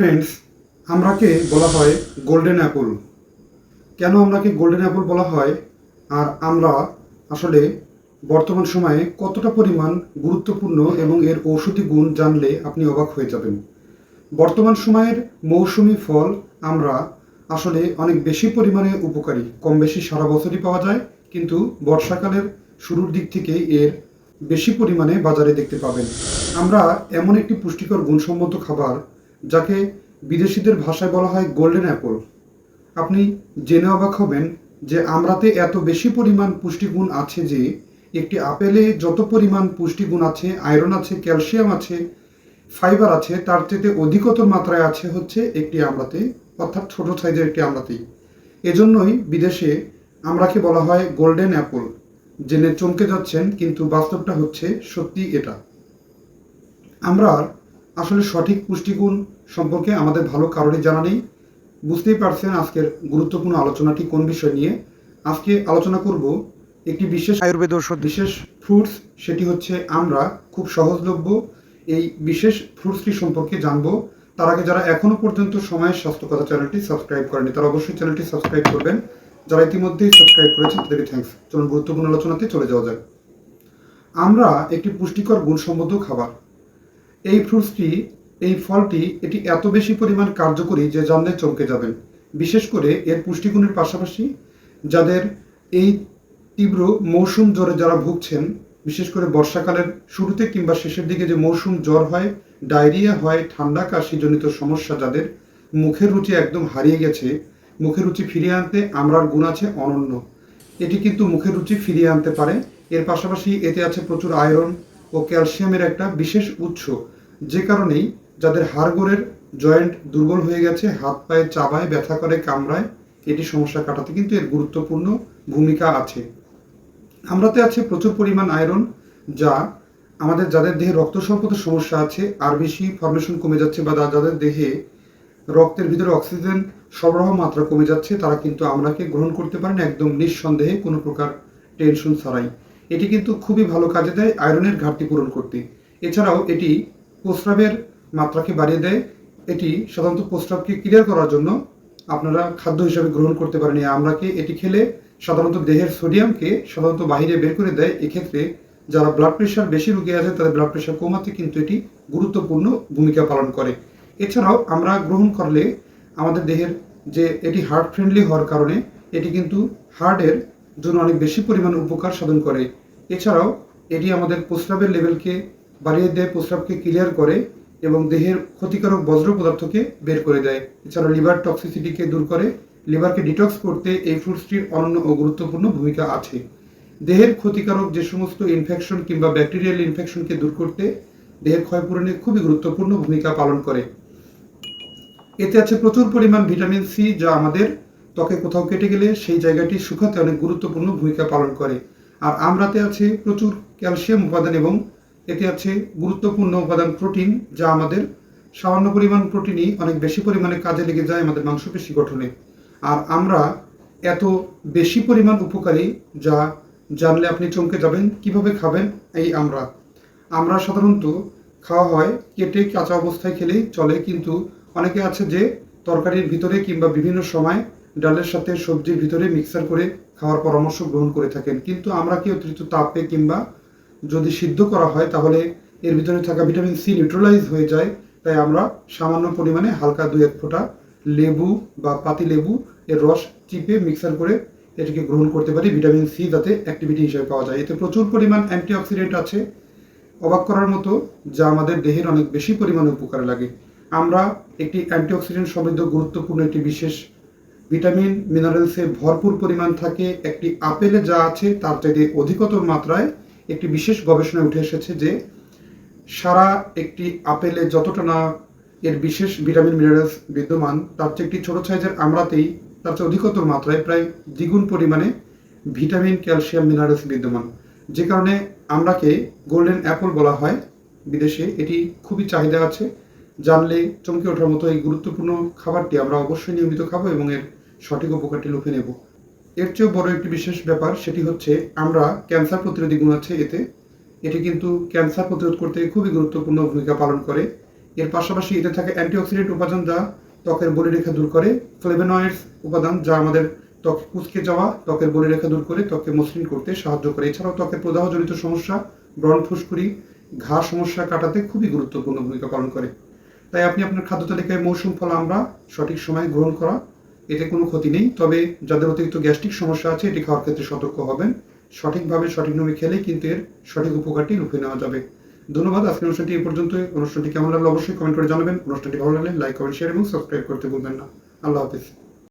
Friends আমরাকে বলা হয় গোল্ডেন অ্যাপল কেন আমরাকে গোল্ডেন অ্যাপল বলা হয়? আর আমরা আসলে বর্তমান সময়ে কতটা পরিমাণ গুরুত্বপূর্ণ এবং এর ঔষধি গুণ জানলে আপনি অবাক হয়ে যাবেন। বর্তমান সময়ের মৌসুমি ফল আমরা আসলে অনেক বেশি পরিমাণে উপকারী। কম বেশি সারা বছরই পাওয়া যায়, কিন্তু বর্ষাকালের শুরুর দিক থেকে এর বেশি পরিমাণে বাজারে দেখতে পাবেন। আমরা এমন একটি পুষ্টিকর গুণসম্মত খাবার যাকে বিদেশিদের ভাষায় বলা হয় গোল্ডেন অ্যাপল আপনি জেনে অবাক হবেন যে আমরাতে এত বেশি পরিমাণ পুষ্টিগুণ আছে যে একটি আপেলে যত পরিমাণ পুষ্টিগুণ আছে আয়রন আছে ক্যালসিয়াম আছে ফাইবার আছে, তার চেয়ে অধিকতর মাত্রায় আছে হচ্ছে একটি আমড়াতে অর্থাৎ ছোট সাইজের একটি আমড়াতেই এজন্যই বিদেশে আমরাকে বলা হয় গোল্ডেন অ্যাপল জেনে চমকে যাচ্ছেন, কিন্তু বাস্তবটা হচ্ছে সত্যি এটা। আমরা আসলে সঠিক পুষ্টিগুণ সম্পর্কে আমাদের ভালো কারোরই জানা নেই। বুঝতেই পারছেন আজকের গুরুত্বপূর্ণ আলোচনাটি কোন বিষয় নিয়ে। আজকে আলোচনা করব একটি বিশেষ আয়ুর্বেদ ঔষধ। বিশেষ ফ্রুটস সেটি হচ্ছে আমরা খুব সহজলভ্য এই বিশেষ ফ্রুটসটি সম্পর্কে জানব। তার আগে যারা এখনও পর্যন্ত সময়ের স্বাস্থ্য কথা চ্যানেলটি সাবস্ক্রাইব করেনি তারা অবশ্যই চ্যানেলটি সাবস্ক্রাইব করবেন। যারা ইতিমধ্যেই সাবস্ক্রাইব করেছেন তাদেরকে থ্যাঙ্কস চলুন গুরুত্বপূর্ণ আলোচনাতে চলে যাওয়া যাক। আমরা একটি পুষ্টিকর গুণসম্মত খাবার। এই ফ্রুটসটি এই ফলটি এটি এত বেশি পরিমাণ কার্যকরী যে জানলে চমকে যাবেন বিশেষ করে এর পুষ্টিগুণের পাশাপাশি যাদের এই তীব্র মৌসুম জ্বরে যারা ভুগছেন, বিশেষ করে বর্ষাকালের শুরুতে কিংবা শেষের দিকে যে মৌসুম জ্বর হয়, ডায়রিয়া হয়, ঠান্ডা, কাশিজনিত সমস্যা যাদের মুখের রুচি একদম হারিয়ে গেছে, মুখের রুচি ফিরিয়ে আনতে আমরার গুণ আছে অনন্য। এটি কিন্তু মুখের রুচি ফিরিয়ে আনতে পারে। এর পাশাপাশি এতে আছে প্রচুর আয়রন ও ক্যালসিয়ামের একটা বিশেষ উৎস। যে কারণেই যাদের হাড়গোড়ের জয়েন্ট দুর্বল হয়ে গেছে, হাত পায়ে চাবায়, ব্যথা করে, কামড়ায়, এটি সমস্যা কাটাতে কিন্তু এর গুরুত্বপূর্ণ ভূমিকা আছে। আমরাতে আছে প্রচুর পরিমাণ আয়রন যা আমাদের যাদের দেহে রক্ত স্বল্পতার সমস্যা আছে, আর বেশি ফর্মেশন কমে যাচ্ছে বা যাদের দেহে রক্তের ভিতরে অক্সিজেন সরবরাহ মাত্রা কমে যাচ্ছে, তারা কিন্তু আমরাকে গ্রহণ করতে পারেন একদম নিঃসন্দেহে কোনো প্রকার টেনশন ছাড়াই। এটি কিন্তু খুবই ভালো কাজে দেয় আয়রনের ঘাটতি পূরণ করতে। এছাড়াও এটি প্রস্রাবের মাত্রাকে বাড়িয়ে দেয়। এটি সাধারণত প্রস্রাবকে ক্লিয়ার করার জন্য আপনারা খাদ্য হিসাবে গ্রহণ করতে পারেন। এই আমরাকে এটি খেলে সাধারণত দেহের সোডিয়ামকে সাধারণত বাহিরে বের করে দেয়। এক্ষেত্রে যারা ব্লাড প্রেশার বেশি রোগী আছে, তাদের ব্লাড প্রেশার কমাতে কিন্তু এটি গুরুত্বপূর্ণ ভূমিকা পালন করে। এছাড়াও আমরা গ্রহণ করলে আমাদের দেহের যে এটি হার্ট ফ্রেন্ডলি হওয়ার কারণে এটি কিন্তু হার্টের জন্য অনেক বেশি পরিমাণ উপকার সাধন করে। এছাড়াও এটি আমাদের প্রস্রাবের লেভেলকে বাড়িয়ে দেয়, প্রস্রাবকে ক্লিয়ার করে। এবং দেহের ক্ষতিকারক বজ্র পদার্থকে বের করে দেয়। এছাড়া লিভার টক্সিসিটিকে দূর করে, লিভারকে ডিটক্স করতে এই ফ্রুটসটির অনন্য ও গুরুত্বপূর্ণ ভূমিকা আছে। দেহের ক্ষতিকারক যে সমস্ত ইনফেকশন কিংবা ব্যাকটেরিয়াল ইনফেকশনকে দূর করতে দেহের ক্ষয়পূরণে খুবই গুরুত্বপূর্ণ ভূমিকা পালন করে। এতে আছে প্রচুর পরিমাণ ভিটামিন সি যা আমাদের ত্বকে কোথাও কেটে গেলে সেই জায়গাটি শুকাতে অনেক গুরুত্বপূর্ণ ভূমিকা পালন করে। আর আমরাতে আছে প্রচুর ক্যালসিয়াম উপাদান এবং এতে আছে গুরুত্বপূর্ণ উপাদান প্রোটিন, যা আমাদের সামান্য পরিমাণ প্রোটিনই অনেক বেশি পরিমাণে কাজে লেগে যায় আমাদের মাংসপেশি গঠনে। আর আমরা এত বেশি পরিমাণ উপকারী, যা জানলে আপনি চমকে যাবেন, কীভাবে খাবেন, এই আমরা। আমরা সাধারণত খাওয়া হয় কেটে কাঁচা অবস্থায় খেলেই চলে, কিন্তু অনেকে আছে যে তরকারির ভিতরে কিংবা বিভিন্ন সময় ডালের সাথে সবজির ভিতরে মিক্সার করে খাওয়ার পরামর্শ গ্রহণ করে থাকেন। কিন্তু আমরা কি অতিরিক্ত তাপে কিংবা যদি সিদ্ধ করা হয়, তাহলে এর ভিতরে থাকা ভিটামিন সি নিউট্রালাইজ হয়ে যায়। তাই আমরা সামান্য পরিমাণে হালকা দু এক ফোঁটা লেবু বা পাতি লেবু এর রস চিপে মিক্সার করে এটিকে গ্রহণ করতে পারি ভিটামিন সি যাতে অ্যাক্টিভিটি হিসেবে পাওয়া যায়। এতে প্রচুর পরিমাণ অ্যান্টিঅক্সিডেন্ট আছে। অবাক করার মতো যা আমাদের দেহের অনেক বেশি পরিমাণে উপকারে লাগে। আমরা একটি অ্যান্টিঅক্সিডেন্ট সমৃদ্ধ গুরুত্বপূর্ণ একটি বিশেষ ভিটামিন মিনারেলসে ভরপুর পরিমাণ থাকে। একটি আপেলে যা আছে, তার চাইতে অধিকতর মাত্রায় একটি বিশেষ গবেষণায় উঠে এসেছে যে সারা একটি আপেলে যতটা না এর বিশেষ ভিটামিন মিনারেলস বিদ্যমান, তার চেয়ে একটি ছোট সাইজের আমড়াতেই তার চেয়ে অধিকতর মাত্রায় প্রায় দ্বিগুণ পরিমাণে ভিটামিন, ক্যালসিয়াম মিনারেলস বিদ্যমান। যে কারণে আমরাকে গোল্ডেন অ্যাপল বলা হয় বিদেশে, এটি খুবই চাহিদা আছে। জানলে চমকে ওঠার মতো এই গুরুত্বপূর্ণ খাবারটি আমরা অবশ্যই নিয়মিত খাব এবং এর সঠিক উপকারটি লুফে নেব। এর চেয়েও বড় একটি বিশেষ ব্যাপার সেটি হচ্ছে আমরা ক্যান্সার প্রতিরোধী গুণ আছে এতে। এটি কিন্তু ক্যান্সার প্রতিরোধ করতে খুবই গুরুত্বপূর্ণ ভূমিকা পালন করে। এর পাশাপাশি এতে থাকে অ্যান্টিঅক্সিডেন্ট উপাদান যা ত্বকের বলিরেখা দূর করে, ফ্লেভেনয়েডস উপাদান যা আমাদের ত্বক কুচকে যাওয়া, ত্বকের বলিরেখা দূর করে ত্বককে মসৃণ করতে সাহায্য করে। এছাড়াও ত্বকের প্রদাহজনিত সমস্যা, ব্রণ ফুসকুড়ি, ঘা সমস্যা কাটাতে খুবই গুরুত্বপূর্ণ ভূমিকা পালন করে। তাই আপনি আপনার খাদ্য তালিকায় মৌসুম ফল আমরা সঠিক সময়ে গ্রহণ করা এতে কোনো ক্ষতি নেই। তবে যাদের অতিরিক্ত গ্যাস্ট্রিক সমস্যা আছে, এটি খাওয়ার ক্ষেত্রে সতর্ক হবেন। সঠিকভাবে সঠিক নিয়মে খেলে কিন্তু এর সঠিক উপকারটি লুফে নেওয়া যাবে। ধন্যবাদ। আজকের অনুষ্ঠানটি এ পর্যন্ত। অনুষ্ঠানটি কেমন লাগল অবশ্যই কমেন্ট করে জানাবেন। অনুষ্ঠানটি ভালো লাগলে লাইক, কমেন্ট শেয়ার এবং সাবস্ক্রাইব করতে ভুলবেন না। আল্লাহ হাফিজ।